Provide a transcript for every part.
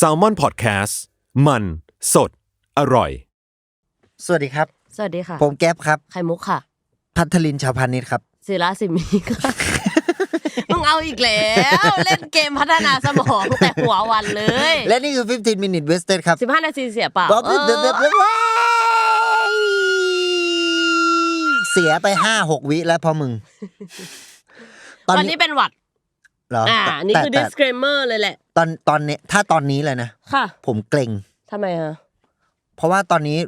s a l ม o n PODCAST มัน สด อร่อย สวัสดีครับ สวัสดีค่ะ ผมแก๊ปครับ ไข่มุกค่ะ พัทลินชาวพานิชครับ ศิลาสิมีค่ะ มึงเอาอีกแล้ว เล่นเกมพัฒนาสมองแต่หัววันเลยและนี่คือ 15 minute wasted ครับสิบห้านาทีเสียเปล่าบ๊อบเออเดบเดบเดบเสียไปห้าหกวิแล้วพอมึง ตอนนี้เป็นหวัดเหรออ่าแต่นี่คือ แต่ disclaimer เลยแหละ ตอนตอนนี้ถ้าตอนนี้เลยนะ ค่ะผมเกรงทำไมอะ เพราะว่าตอนนี้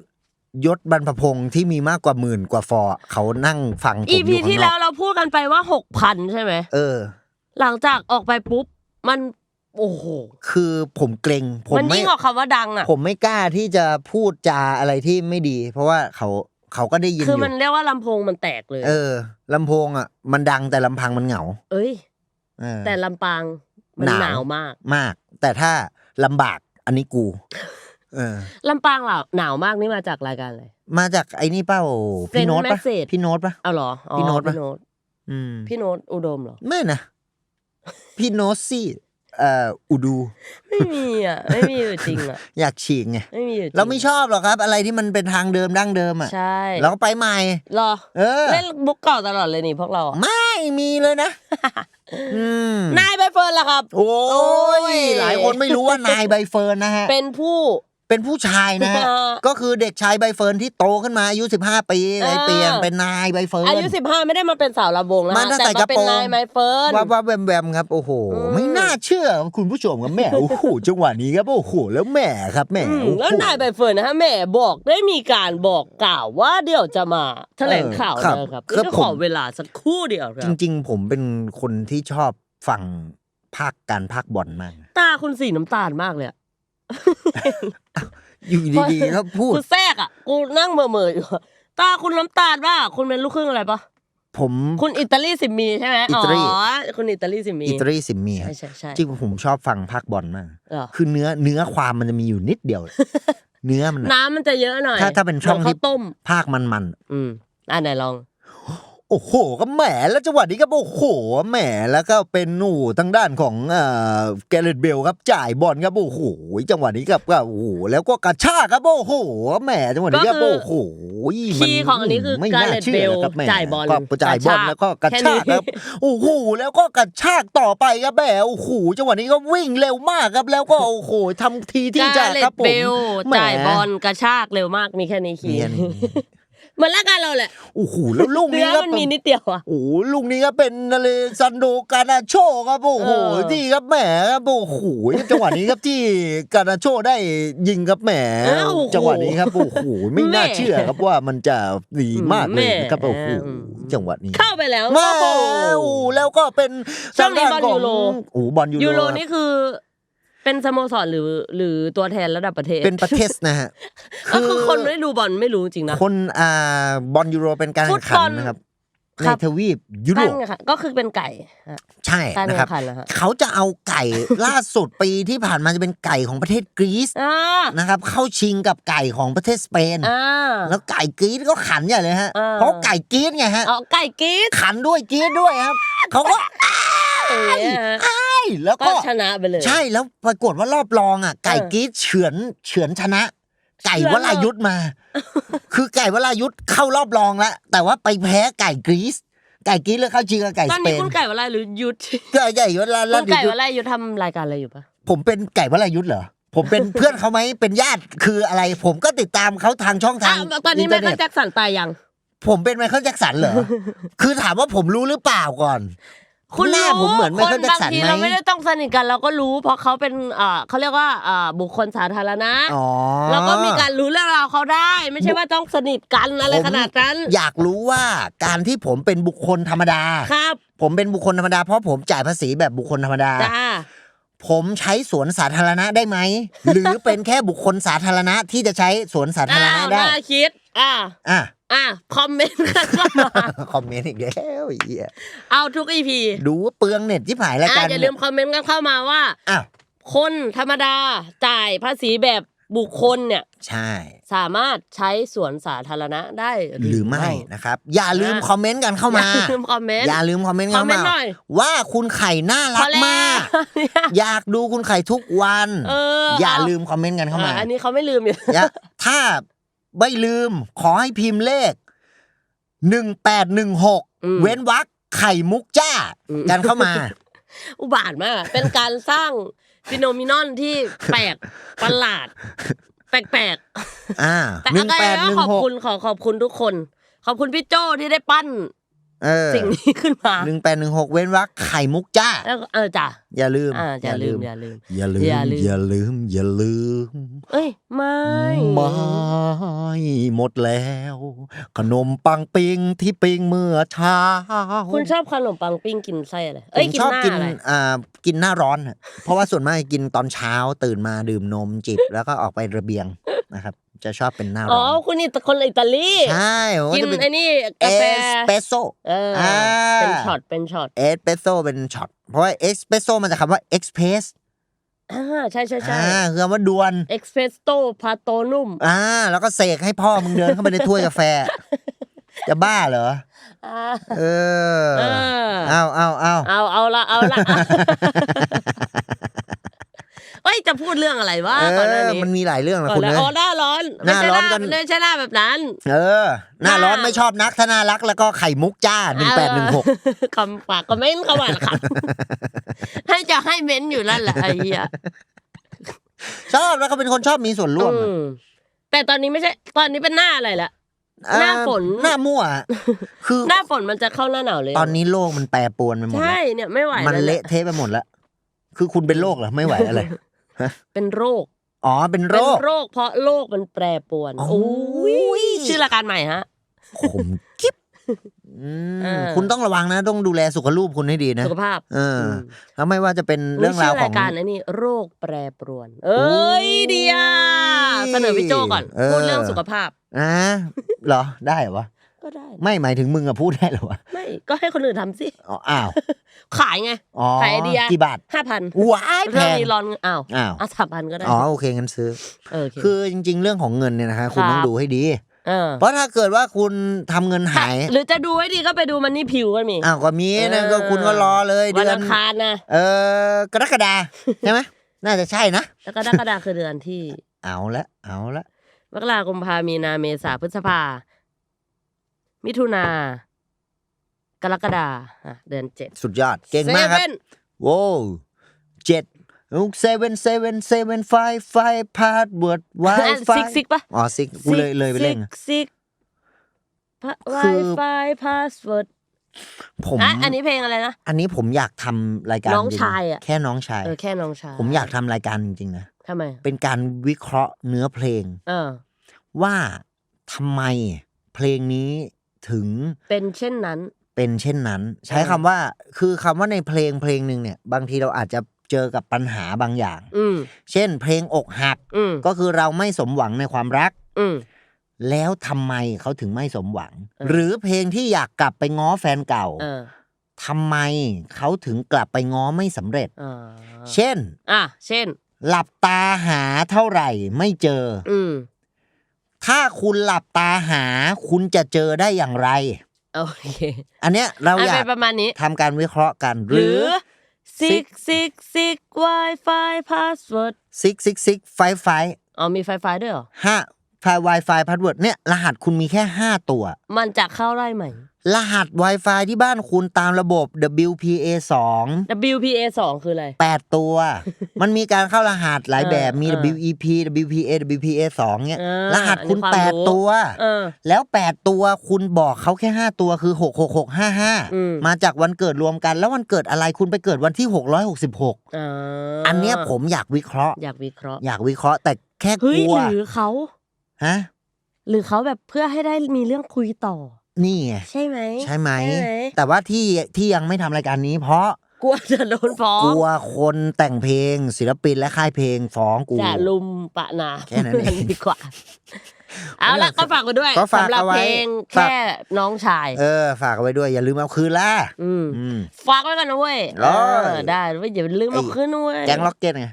ยศบรรพพงศ์ที่มีมากกว่าหมื่นกว่าฟอร์เขานั่งฟังผมอ EP ยู่ข้างที่นแล้อวกเราพูดกันไปว่าหกพันใช่ไหม เออ หลังจากออกไปปุ๊บ มัน โอ้โห คือผมเกรงผมมันไม่ ยิ่งออกคำว่าดังอะ ผมไม่กล้าที่จะพูดจาอะไรที่ไม่ดี เพราะว่าเขาเขาก็ได้ยินอคือยู่มันเรียกว่าลำโพงมันแตกเลย เออลำโพงอะ มันดังแต่ลำพังมันเหงา เอ้ยเออ แต่ลำปางมันหนาวหนาวมากมาก แต่ถ้าลำบากอันนี้กูเออลำปางเหล่าหนาวมากนี่มาจากรายการอะไรมาจากไอ้นี่เป้าพี่โน้ตปะ Message พี่โน้ตปะเอาเหรออ๋อพี่โน้ตปะพี่โน้ตอืมพี่โน้ตอุดมเหรอไม่นะพี่โน้ตซี่ เอ่ออุดู ไม่มีอะ ไม่มีอยู่จริงอะ อยากฉีกไง ไม่มีอยู่จริงเราไม่ชอบหรอกครับ อะไรที่มันเป็นทางเดิมดั้งเดิมอะใช่เราก็ไปใหม่เหรอเออ เล่นบุกเก่าตลอดเลยนี่พวกเราอะไม่มีเลยนะ อืมนายใบเฟิร์นล่ะครับ โอ้โอ้ย ย หลายคนไม่รู้ว่านายใบเฟิร์นนะฮะ เป็นผู้ เป็นผู้ชายนะฮะอ่าก็คือเด็กชายใบเฟิร์นที่โตขึ้นมาอายุ 15 ปีเลยอ่าเปลี่ยนเป็นนายใบเฟิร์น อายุสิบห้าไม่ได้มาเป็นสาวลำวงแล้วมานะตั้งแต่แต่มากระเป็โปนรง นายไมเฟิร์น ว่าว่าแวมแวมครับ โอ้โห อืม ไม่น่าเชื่อคุณผู้ชมครับแม่โอ้โหจังหวะนี้ครับโอ้โหแล้วแม่ครับแม่อืมโอ้โห แล้วนายใบเฟิร์นนะฮะแม่บอกได้มีการบอกกล่าวว่าเดี๋ยวจะมาแถลงข่าวเออครับนะครับครับนี่ผมขอเวลาสักครู่เดียวคจรับริง ๆ ผมเป็นคนที่ชอบฟังภาคการภาคบอลมากตาคุณสีน้ำตาลมากเลยอะ อยู่ดีๆก็พูด กูแทรกอะกูนั่งเมื่อๆอยู่อะตาคุณน้ำตาลว่าคุณเป็นลูกครึ่งอะไรปะ ผมคุณอิตาลีสิมมีใช่ไหมอิตาลีอ๋อคุณอิตาลีสิมมีอิตาลีสิมเมียใช่ใช่ใช่จริงๆผมชอบฟังภาคบอลมากเหรอคือเนื้อเนื้อความมันจะมีอยู่นิดเดียว เนื้อมันอะน้ำมันจะเยอะหน่อยถ้าถ้าเป็นช่องหมืที่ข้าวต้มภาคมันๆอืมอ่าไหนลอง โอ้โห ก็แหมแล้วจังหวะนี้ก็โอ้โหแหมแล้วก็เป็นหนูทางด้านของเอ่อแกเรตเบลครับจ่ายบอลครับโอ้โหจังหวะนี้กับก็โอ้โหแล้วก็กระชากครับโอ้โหแหมจังหวะนี้ก็ก็คือโอ้โหมันคีย์ของอันนี้คือไม่การน่าเลตเชื่เบอลครับแหมจ่ายบอลก็จ่ายบอลกระชากแล้วก็กระแค่ชากนี้ครับโอ้โหแล้วก็กระชากต่อไปครับแหมโอ้โหจังหวะนี้ก็วิ่งเร็วมากครับ แล้วก็โอ้โหทำทีที่จะการเลครับตผมเบลแหมจ่ายบอลกระชากเร็วมากมีแค่นี้คีย์ เนียนเหมือนรายการเราแหละโอ้โหแล้วลูกเนื้นี้อก็มันมีนิดเดียวอะ โอ้โหลูกนี้ก็เป็นนาเลซันโดกานาโชครับโอ้โหเออ ที่ครับแหมครับโอ้โหจังหวะนี้ครับที่กานาโชได้ยิงครับแหมเออโอ้โหจังหวะนี้ครับโอ้โหไม่น่าแม่เชื่อครับว่ามันจะดีมากเลยนะครับแม่ โอ้โหอืมจังหวะนี้เข้าไปแล้วแม่โอ้โห โอ้โหแล้วก็เป็นช่วงนี้ทาด้าบอลยูโรโอ้โหบอลยูยูโรโรครับนี่คือ เป็นสโมสรหรือหรือตัวแทนระดับประเทศ เป็นประเทศนะฮะก็คือคนไม่ดูบอลไม่รู้จริงนะ คนอ่าบอลยูโรเป็นการฟุแข่ตงบขัอนลนะครับคในรับทวีปยุโรตั้ปงค่ะก็คือเป็นไก่ฮะใช่การนะคแข่รับงขันนะฮะเขาจะเอาไก่ล่าสุดปีที่ผ่านมาจะเป็นไก่ของประเทศกรีซอ่านะครับ เข้าชิงกับไก่ของประเทศสเปนอ่าแล้วไก่กรีซก็ขันใหญ่เลยฮะอ่าเพราะไก่กรีซไงฮะเอาไก่กรีดขันด้วยกรีซด้วยครับเขาก็ อย่างเงี้ยฮะใช่แล้วก็ก็ชนะไปเลย ใช่แล้วปรากฏว่ารอบรองอะ ไก่เออกรีซเฉือนเฉือนชนะ ไก่เฉือนวเหรอรายุทธมา คือไก่วรายุทธเข้ารอบรองแล้วแต่ว่าไปแพ้ไก่กรีซไก่กรีซเลยเข้าชิงกับไก่ตอนสเปนี้นคุณไก่วะไรหรือยุทธไก่ใหญ่วราคุณไก่ยุทธวะไรยุทธทำรายการอะไรอยู่ปะผมเป็นไก่วรายุทธเหรอผมเป็นเพื่อนเขาไหมเป็นญาติคืออะไร ผมก็ติดตามเขาทางช่องทาอะงตอนนี้อิแมเทอร์คเน็ตแจ็คสันตายยัง ผมเป็นไมเคิลแจ็คสันเหรอ คือถามว่าผมรู้หรือเปล่าก่อน คุณหน้ารู้ผมเหมือนไมคนเคิลแจ็คบางสันทีไหม เราไม่ได้ต้องสนิทกันเราก็รู้ เพราะเขาเป็นเอ่อเขาเรียกว่าเอ่อบุคคลสาธารณะอ๋อเราก็มีการรู้เรื่องราวเขาได้ ไม่ใช่ว่าต้องสนิทกันอะไรผมขนาดนั้นอยากรู้ว่าการที่ผมเป็นบุคคลธรรมดา ครับผมเป็นบุคคลธรรมดาเพราะผมจ่ายภาษีแบบบุคคลธรรมดา จ้าผมใช้สวนสาธารณะได้ไหม หรือเป็นแค่บุคคลสาธารณะที่จะใช้สวนสาธารอ้าณะวได้น่าคิดอ่า อะ อะคอมเมนต์กันเข้ามาคอมเมนต์อีกแล้วไอ้เหี้ยเอาทุกอีพีดูว่าเปลืองเน็ตที่ผายรายอะการอย่าลืมคอมเมนต์กันเข้ามาว่า อ้าวคนธรรมดาจ่ายภาษีแบบบุคคลเนี่ย ใช่ สามารถใช้สวนสาธารณะได้หรือไม่นะครับ อย่าลืมคอมเมนต์กันเข้ามา อย่าลืมคอมเมนต์ อย่าลืมคอมเมนต์คอเข้ามเมนมาต์หน่อยว่าคุณไข่น่ารัพอกแล้วมากอยากดูคุณไข่ทุกวัน เอออย่าเลืมคอมเมนต์กันเข้ามาอะอันนี้เขาไม่ลืมอยู่ อย่าถ้า ไม่ลืม ขอให้พิมพ์เลขหนึ่งแปดหนึ่งหกอืมเว้นวรรคไข่มุกจ้าอืมกันเข้ามา อุบาทมาก เป็นการสร้างฟิโนมินอนที่แปลกประหลาด แปลกอ่าๆแต่หนึ่งอะไรแปดหก็นึ่งขอบหกคุณขอขอบคุณทุกคน ขอบคุณพี่โจที่ได้ปั้นเออ สิ่งนี้ขึ้นมาหนึ่งแปดหนึ่งหกเว้นวรรคไข่มุกจ้าแล้วก็เออจ้ะอย่าลืมอ่าอย่าลืมอย่าลืมอย่าลืมอย่าลืมอย่าลืมอย่าลืม เอ้ยไม่ไม่หมดแล้ว ขนมปังปิงที่ปิงเมื่อเช้าคุณชอบขนมปังปิ้งกินไส้อะไรผเอ้ยมกินชอบหน้ากินอะไรอ่ากินหน้าร้อนอะเพราะว่าส่วนมากกินตอนเช้าตื่นมาดื่มนมจิบแล้วก็ออกไประเบียง นะครับ จะชอบเป็นหน้าอ๋ร้ออนคุณนี่คนอิตาลี ใช่ผมกินจะเป็นไอ้นี่เอกาแฟสเปรสโซเอออา เป็นช็อต เป็นช็อตเอสเปรสโซเป็นช็อตเพราะว่าเอสเปรสโซมันจะคำว่าเอ็กซ์เพรสอ่าใช่ใช่ใช่อ่าคือคำว่าด่วน เอ็กเพรสโตพาโตนุ่มอ่า แล้วก็เสกให้พ่อมึงเดินเข้าไปในถ้วยกาแฟ จะบ้าเหรอ อ่าเออ เออเอาเอาเอาเอาเอาละเอาละเอ้ยจะพูดเรื่องอะไรวะเอก่อนหน้าอนี้มันมีหลายเรื่องนะก่อคุนณหน้าเนยอ๋อหน้าร้อนหน้าร้อนก็ไม่ใช่หน้าแบบนั้น เออ หน้าร้อนหน้าไม่ชอบนักถ้าน่ารักแล้วก็ไข่มุกจ้าหนึ่งแปดหนึ่งหก เออคำปากก็ไม่นเข้ามาละครับ ให้จะให้เม้นอยู่นั่นแหละไอ้เหี้ยชอบแล้วก็เป็นคนชอบมีส่วนร่วมอืมแต่ตอนนี้ไม่ใช่ ตอนนี้เป็นหน้าอะไรละอ่หน้าฝน หน้ามั่ว คือหน้าฝนมันจะเข้าหน้าหนาวเลยตอนนี้โลกมันแปรปรวนไปหมดใช่แล้วเนี่ยไม่ไหวมันแวเละเทะไปหมดแล้ว คือคุณเป็นโรคเหรอไม่ไหวอะไร เป็นโรค อ๋อ เป็นโรเป็นคโรค เพราะโลกมันแปรปรวนโอ้โอ้ยยชื่อรายการใหม่ฮะขมกิ๊บอืมเออคุณต้องระวังนะ ต้องดูแลสุขรูปคุณให้ดีนะ สุขภาพ เอออมแล้วไม่ว่าจะเป็นเรื่องราวขชื่องรายการอันนี้โรคแปรปรวน เอ้ยเดียเสนอพี่โจก่อนเออพูดเรื่องสุขภาพอะเหรอได้เหรอวะ ก็ได้ไม่หมายถึงมึงอะพูดได้เหรอวะไม่ก็ให้คนอื่นทำสิ อ๋ออ้าวขายไง อ๋อขายไอเดียกี่บาทห้าพันว้ายแพเรื่องง นี้ร้อนอ้าวอ้าว อะสามพันก็ได้อ๋อโอเคงั้นซื้อ เออโอเค คือจริง ๆ เรื่องของเงินเนี่ยนะคะคุณครับ ต้องดูให้ดี เออเพราะถ้าเกิดว่าคุณทำเงินหายหรือจะดูให้ดีก็ไปดูมันนี่ผิวก็มี อ้าวก็มีนะเออก็คุณก็รอเลยวัเดืนอนอังคารนะเออกรกฎาใช่ไหมน่าจะใช่นะ แล้วก็กรกฎาคือเดือนที่เอาละเอาละมกราคมพามีนาเมษาพฤษภา มิถุนากรกฎาอะเดือนเจ็ดสุดยอด เก่งมากครับเซเว่นโว้วเจ็ดเซเว่นเซเว่นเซเว่นไฟไฟพาสเวิร์ดไวไฟซิกซิกปะอ๋อซิกกูเลยเลยไปเล่นซิกซิกไวคือไฟพาสเวิร์ดผมอะอันนี้เพลงอะไรนะ อันนี้ผมอยากทำรายการน้องจริๆชายอะแค่น้องชายเออแค่น้องชาย ผมอยากทำรายการจริงๆนะทำไม เป็นการวิเคราะห์เนื้อเพลง เออ ว่าทำไมเพลงนี้ ถึงเป็นเช่นนั้น เป็นเช่นนั้น ใช้เออคำว่าคือคำว่าในเพลงเพลงหนึ่งเนี่ย บางทีเราอาจจะเจอกับปัญหาบางอย่าง อืมเช่น เพลงอกหักอืมก็คือเราไม่สมหวังในความรัก อืมแล้วทำไมเขาถึงไม่สมหวังเออหรือเพลงที่อยากกลับไปง้อแฟนเก่าเออทำไมเขาถึงกลับไปง้อไม่สำเร็จอ่าเช่น อะ เช่น หลับตาหาเท่าไหร่ไม่เจอ อืม ถ้าคุณหลับตาหา คุณจะเจอได้อย่างไร โอเคอันเนี้ยเราอันอยาเป็กนประมาณนี้ ทำการวิเคราะห์กัน หหรืรือ อ six six six Wi-Fi password ซิกซิกซิกไฟไฟอ๋อมีไฟไฟด้วยเหรอ ห้าไฟ Wi-Fi พาสเวิร์ดเนี่ยรหัสคุณมีแค่ 5 ตัว มันจะเข้าได้ไหม รหัส Wi-Fi ที่บ้านคุณตามระบบ WPA 2 WPA สองคืออะไร 8 ตัว มันมีการเข้ารหัสหลายแบบมีเออ WEP WPA WPA 2เนี่ยเออรหัสคุณอันนี้ความรู้8ตัวเออแล้ว 8 ตัวคุณบอกเขาแค่ 5 ตัวคือ 6 6 6 5อืม5มาจากวันเกิดรวมกัน แล้ววันเกิดอะไรคุณไปเกิดวันที่ 666อ่าอันเนี้ยผมอยากวิเคราะห์ อยากวิเคราะห์ อยากวิเคราะห์แต่แค่กเฮ้ยลัวหรือเขาฮะหรือเขาแบบเพื่อให้ได้มีเรื่องคุยต่อ นี่ไงใช่ไหมใช่ไหมใช่ไหม แต่ว่าที่ที่ยังไม่ทำรายการนี้ เพราะกลัวจะโดนฟ้องกลัวคนแต่งเพลง ศิลปินและค่ายเพลงฟ้องกู จะลุมปะนาแค่นั้นเองดีกว่า เอาละก็ฝากกันด้วยก็ฝากสำหรับเอาไว้เพลงฝาก แค่น้องชาย เออ ฝากเอาไว้ด้วยอย่าลืมเอาคืนล่ะ อืมอืม ฝากไว้กันนะเว้ยโอ้ยเออได้ไว้อย่าลืมเอาไอ้ขึ้นนะเว้ยแก๊งล็อกเก็ตไง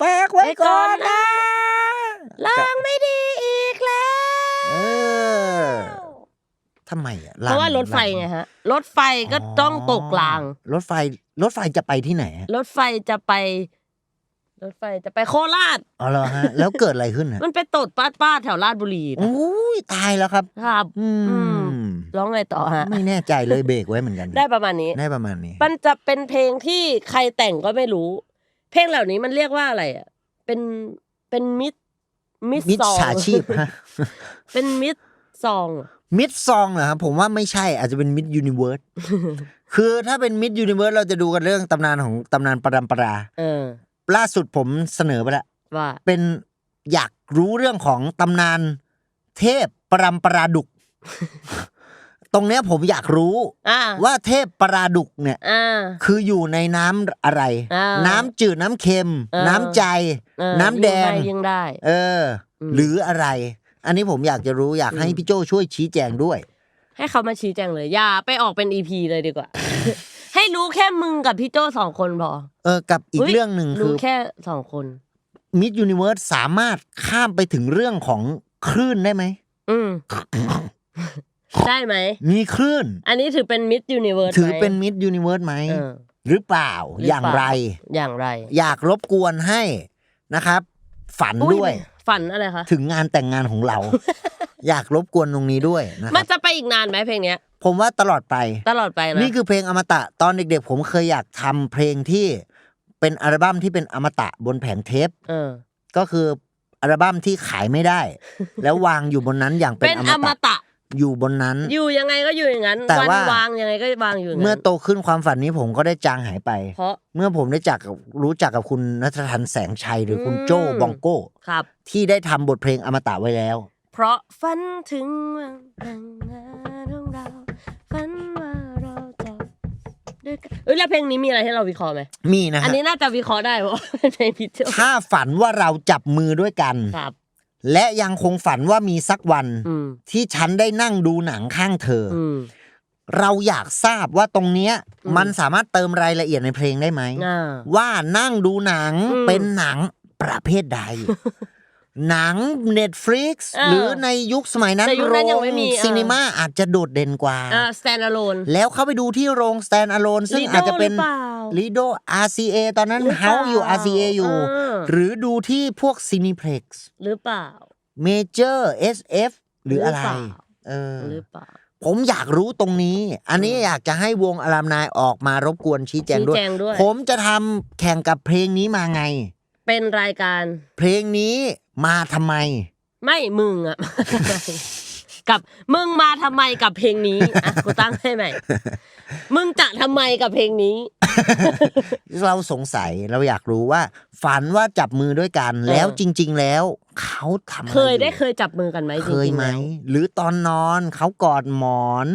ฝากไว้ก่อนนะ ล้างไม่ดีอีกแล้ว เออ ทำไมอะเพราะว่ารถไฟไงฮะ รถไฟก็ต้องตกราง รถไฟ รถไฟจะไปที่ไหนอะรถไฟจะไป รถไฟจะไปโคราชอ๋อเหรอฮะ แล้วเกิดอะไรขึ้นอะมันไปตดป้าป้าแถวราชบุรีนะโอ้ยตายแล้วครับ ครับอือืมร้องไงต่อฮะ ไม่แน่ใจเลยเบรกไว้เหมือนกัน ได้ประมาณนี้ ได้ประมาณนี้ มันจะเป็นเพลงที่ใครแต่งก็ไม่รู้ เพลงเหล่านี้มันเรียกว่าอะไรอะ เป็น เป็นมิดมิดมิดซองฉาชีพฮะเป็นมิดซองอะ มิดซองเหรอครับผมว่าไม่ใช่อาจจะเป็นมิดยูนิเวิร์สคือถ้าเป็นมิดยูนิเวิร์สเราจะดูกันเรื่องตำนานของตำนานปรำปราเออ ล่าสุดผมเสนอไปแล้วว่าเป็นอยากรู้เรื่องของตำนานเทพปรำปราดุก ตรงเนี้ยผมอยากรู้อ่าว่าเทพปราดุกเนี่ยอ่าคืออยู่ในน้ำอะไรอ่าน้ำจืดน้ำเค็มเออน้ำใจเออน้ำแดงยิ่ให้ยิ่งได้ เอออมหรืออะไร อันนี้ผมอยากจะรู้อยากให้อืมพี่โจช่วยชี้แจงด้วย ให้เขามาชี้แจงเลยอย่าไปออกเป็นอีพีเลยดีกว่า ให้รู้แค่มึงกับพี่โจสองคนพอเออกับอีกยเรื่องหนึ่งคืรู้อแค่สองคน มิดยูนิเวิร์สสามารถข้ามไปถึงเรื่องของคลื่นได้ไหมอืม ได้ไหม มีคลื่น อันนี้ถือเป็นมิดยูนิเวิร์สถือเป็นมิดยูนิเวิร์สไหม เออ หรือเปล่าหรืออย่างเปล่าไร อย่างไร อยากรบกวนให้นะครับ ฝันอุ๊ด้วย ฝันอะไรคะถึงงานแต่งงานของเรา อยากรบกวนตรงนี้ด้วยนะคมัรันบจะไปอีกนานไหมเพลงเนี้ย ผมว่าตลอดไป ตลอดไปนะนี่คือเพลงอมตะตอนเด็กๆ ผมเคยอยากทำเพลงที่เป็นอัลบั้มที่เป็นอมตะบนแผงเทป เออ ก็คืออัลบั้มที่ขายไม่ได้ แล้ววางอยู่บนนั้นอย่างเป็เป็นนออมมตะตะ อยู่บนนั้น อยู่ยังไงก็อยู่อย่างนั้นแต่วันว่า วางยังไงก็วางอยู่อย่างนั้นเมื่อโตขึ้นความฝันนี้ผมก็ได้จางหายไป เพราะ เมื่อผมได้จักกับรู้จักกับคุณนัททันแสงชัยหรือคุณอืม โจ้บองโก้ ครับ ที่ได้ทำบทเพลงอมตะไว้แล้ว เพราะฝันถึงวันแต่งงานของเราฝันว่าเราจะด้วยกันเอ้ยแล้วเพลงนี้มีอะไรให้เราวิเคราะห์ไหมมีนะอันฮะนี้น่าจะวิเคราะห์ได้เพราะว่าเป็นเพลงพิเศษถ้าฝันว่าเราจับมือด้วยกัน ครับ และยังคงฝันว่ามีสักวันอืมที่ฉันได้นั่งดูหนังข้างเธอออืมเราอยากทราบว่าตรงเนี้ยอืมมันสามารถเติมรายละเอียดในเพลงได้ไหมอ่าว่านั่งดูหนังอืมเป็นหนังประเภทใด หนัง Netflix เออหรือในยุคสมัยนั้นแต่ยุคโรนั้นยังงไม่มีเออซีนีมาอาจจะโดดเด่นกว่าอ่า stand alone แล้วเข้าไปดูที่โรง stand alone ซึ่ง Lido อาจจะเป็นหรือเปล่า Lido RCA ตอนนั้นหรือเปล่าเฮาอยู่ RCA อยู่เออหรือดูที่พวก Cineplex หรือเปล่า Major SF หรืออะไรหรือเปล่าเออหรือเปล่าผมอยากรู้ตรงนี้ อันนี้อยากจะให้วงอารามนายออกมารบกวนชี้แจงชี้ด้วยแจงด้วย ผมจะทำแข่งกับเพลงนี้มาไง เป็นรายการ เพลงนี้ มาทำไม ไม่มึงอะกับมึงมาทำไมกับเพลงนี้อะกูตั้งให้ใหม่มึงจะทำไมกับเพลงนี้ เราสงสัยเราอยากรู้ว่า ฝันว่าจับมือด้วยกันเออแล้วจริง ๆ แล้วเขาทำอะไรเคยได้อเคยจับมือกันไหมจเคริยงๆไหมแล้วหรือตอนนอนเขากอดหมอน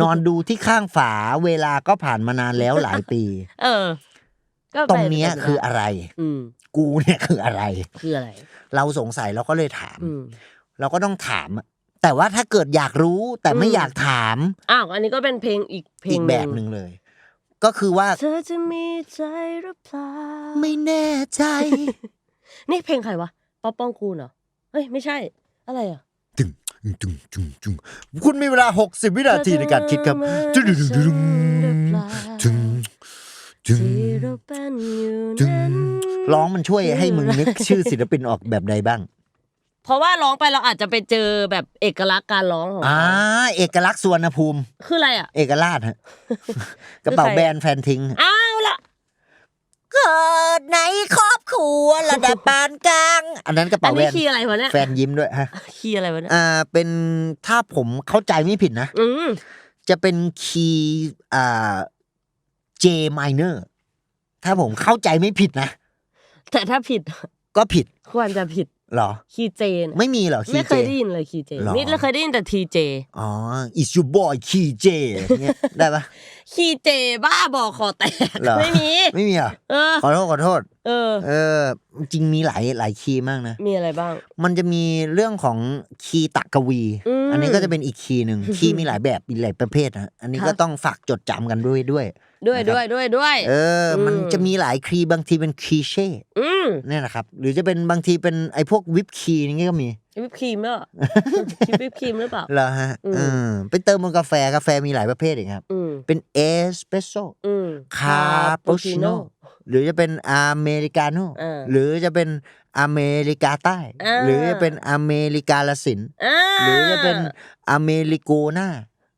นอนดูที่ข้างฝาเวลาก็ผ่านมานานแล้วหลายปี เออก็ตรงเนี้ยไปคืออะไร อืม กูเนี่ยคืออะไร คืออะไร เราสงสัยเราก็เลยถาม อืม เราก็ต้องถาม แต่ว่าถ้าเกิดอยากรู้แต่ไม่อืม อยากถามอ้าว อันนี้ก็เป็นเพลงอีกเพลอีงกแบบหนึ่งเลย ก็คือว่าเธอจะมีใจหรือเปล่าไม่แน่ใจ นี่เพลงใครวะ ป๊อปป้องกูลเหรอ เฮ้ย ไม่ใช่ อะไรอะ ตึงตึงตึงตึงคุณมีเวลา 60 วินาทีในการคิดครับเธอตึงจะตึงมาฉันหรือเปล่าตึงตึงที่เราเป็นอยู่ตึงนั้น ร้องมันช่วยให้มึงนึกชื่อศิลปินออกแบบใดบ้าง เพราะว่าร้องไปเราอาจจะไปเจอแบบเอกลักษณ์การร้องของอ่าเขาเอกลักษณ์สวนภูมิ คืออะไรอะ เอกราชฮะกระเป๋าคือใครแบรนด์แฟนทิ้งอ้าวละเกิดในครอบครัวระดับปานกลาง อันนั้นกระอัเป๋านแบรนี้นด์คีย์อะไรวะเนี่ยแฟนยิ้มด้วยฮะคีย์อะไรวะเนี่ยอ่าเป็นถ้าผมเข้าใจไม่ผิดนะ อืมจะเป็นคีย์อ่า J minor ถ้าผมเข้าใจไม่ผิดนะ แต่ถ้าผิดก็ผิดควรจะผิดเหรอ คีย์เจนไม่มีเหรอคีไม่ย์เค J ยได้ยินเลยคีย์เจหรอนี่เราเคยได้ยินแต่ทีเจอ๋อ is your boy คีย์ J อย่างเงี้ยได้ปะ คีย์เจบ้าบอคอแตกเหรอ ไม่มี ไม่มีเหรอะเออ ขอโทษขอโทษ เออ เออ จริงมีหลายหลายคีย์มากนะ มีอะไรบ้าง มันจะมีเรื่องของคีย์ตะกวี อืมอันนี้ก็จะเป็นอีกคีย์หนึ่ง คีย์มีหลายแบบมีหลายประเภทนะ อันนี้ค่ะ ก็ต้องฝากจดจำกันด้วยด้วย ด้วยนะครับ ด้วยด้วยด้วย เออมันอืมจะมีหลายคีย์บางทีเป็นคีย์เช่อืมเนี่ยนะครับ หรือจะเป็นบางทีเป็นไอ้พวกวิปคีย์นี่ก็มี วิปครีมด้วยชิปวิปครีมหรือเปล่าเหรอฮะอืมเออไปเติมบนกาแฟกาแฟมีหลายประเภทเองครับอืมเป็นเอสเปรสโซ่อืมคาปูชิโน่หรือจะเป็นอเมริกาโน่อ่าหรือจะเป็นอเมริกาใต้อ่าหรือจะเป็นอเมริกาละสินอ่าหรือจะเป็นอเมริโกนา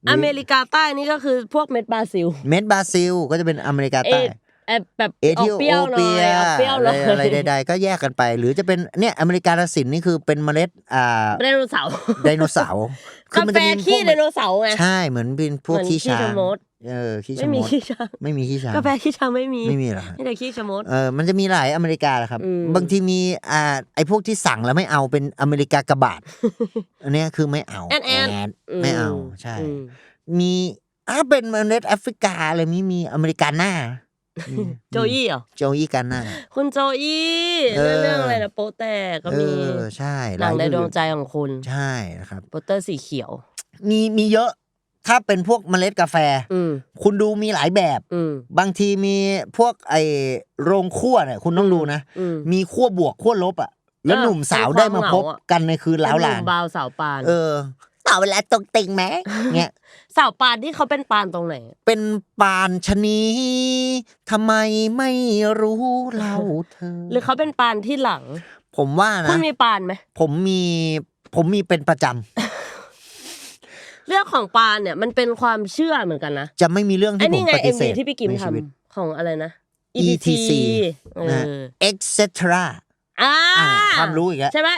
หอเมริกาใต้นี่ก็คือพวกเม็ดบราซิล เม็ดบราซิลก็จะเป็นอเมริกาเอใต้เอ แบบเอออธิกโอเปรี้ยวหน่เปีอยยออกเปรี้ยวอะหไรน่อยอะไรใดๆก็แยกกันไป หรือจะเป็นเนี่ยอเมริกาละสินนี่คือเป็นเมล็ดอ่าไดโนเสาร์ไดโนเสาร์คืกามันแฟจะมีพวขี้กไดโนเสาร์ไงใช่เหมือนเป็นพวกเหมือนขี้ขี้ช้างชะมดเออขี้ไม่ชะมมีดขี้ช้างไม่มีขี้ช้างกาแฟขี้ช้างไม่มีไม่มีเหรอฮะมีแต่ขี้ชะมดเออมันจะมีหลายอเมริกาแหละครับอืมบางทีมีอ่าไอ้พวกที่สั่งแล้วไม่เอาเป็นอเมริกากระบาดอันเนี้ยคือไม่เอาแอนแอนดไม่เอาใช่อืมมีอ่าเป็นเมล็ดแอฟริกาอะไรมีมีอเมริกาน่ามี โจยี่เหรอโจยี่กันน่าคุณโจอี้เออเรื่องอะไรนะโปแตกก็เอมีอใช่หนังในายดวงใจของคุณใช่นะครับโปสเตอร์สีเขียว มีมีเยอะถ้าเป็นพวกเมล็ดกาแฟอืมคุณดูมีหลายแบบอืมบางทีมีพวกไอโรงคั่วเนี่ยคุณต้องดูนะอืมมีขั้วบวกขั้วลบอะแล้วเออหนุ่มสาวเป็นความได้มาพบเหงาอะกันในคืนล้าวหลานุ่นมบาวสาวปาน เออ ต่อเวลาตกติงไหมเนี่ยสาวปานที่เขาเป็นปานตรงไหน เป็นปานชะนีทำไมไม่รู้เราเธอ หรือเขาเป็นปานที่หลัง ผมว่าคุนะณมีปานไหมผมมีผมมีเป็นประจำเรื่องของปานเนี่ยมันเป็นความเชื่อเหมือนกันนะจะไม่มีเรื่องไอ้ที่ผมนี่ไงปเอ็ฏิมเสวีธที่พี่กิมในทชีวิตำของอะไรนะ ETC เอนะ อ etc อ่าอ่าความรู้อีกแล้วใช่ไหม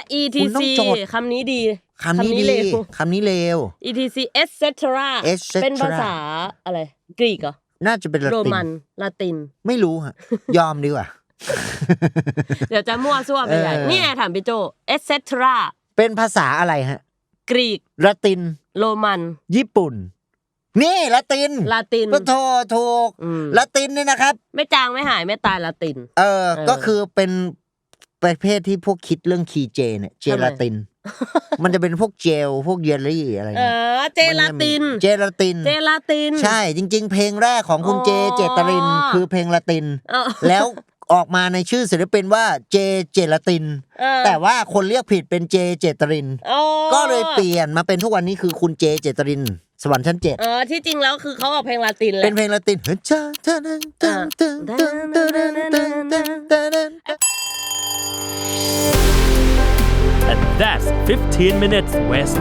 คุณต้อ ETC งจดคำนี้ดี คำนี้ดีเร็วคำนี้เลว ETC etc etc เป็นภาษาอะไรกรีกเหรอ น่าจะเป็นละโรติมันนลาติน ไม่รู้ฮะ ยอมดีกว่า เดี๋ยวจะมั่วซั่วไปใหญ่เออนี่ไงถามพี่โจ etc เป็นภาษาอะไรฮะ กรีกละติน โรมัน ญี่ปุ่น นี่ละตินลาตินก็โทถูกอืมละตินเนี่ยนะครับ ไม่จางไม่หายไม่ตายลาตินเออเออ ก็คือเป็นประเภทที่พวกคิดเรื่องคีเจเนี่ย เจทำไมลาติน มันจะเป็นพวกเจลพวกเยลลี่อะไรเอเงี้ยอ เจลาติน เจลาติน เจลาติน ใช่จริง ๆ เพลงแรกของคุณอ๋อ เจเจตริน คือเพลงละติน เออแล้วออกมาในชื่อศิลปินว่าเจเจลาติน เออแต่ว่าคนเรียกผิดเป็นเจเจตริน อ๋อก็เลยเปลี่ยนมาเป็นทุกวันนี้คือคุณเจเจตริน สวรรค์ชั้นเจ็ดเออที่จริงแล้วคือเขาออกเพลงลาตินแหละ เป็นเพลงละติน that's 15 minutes west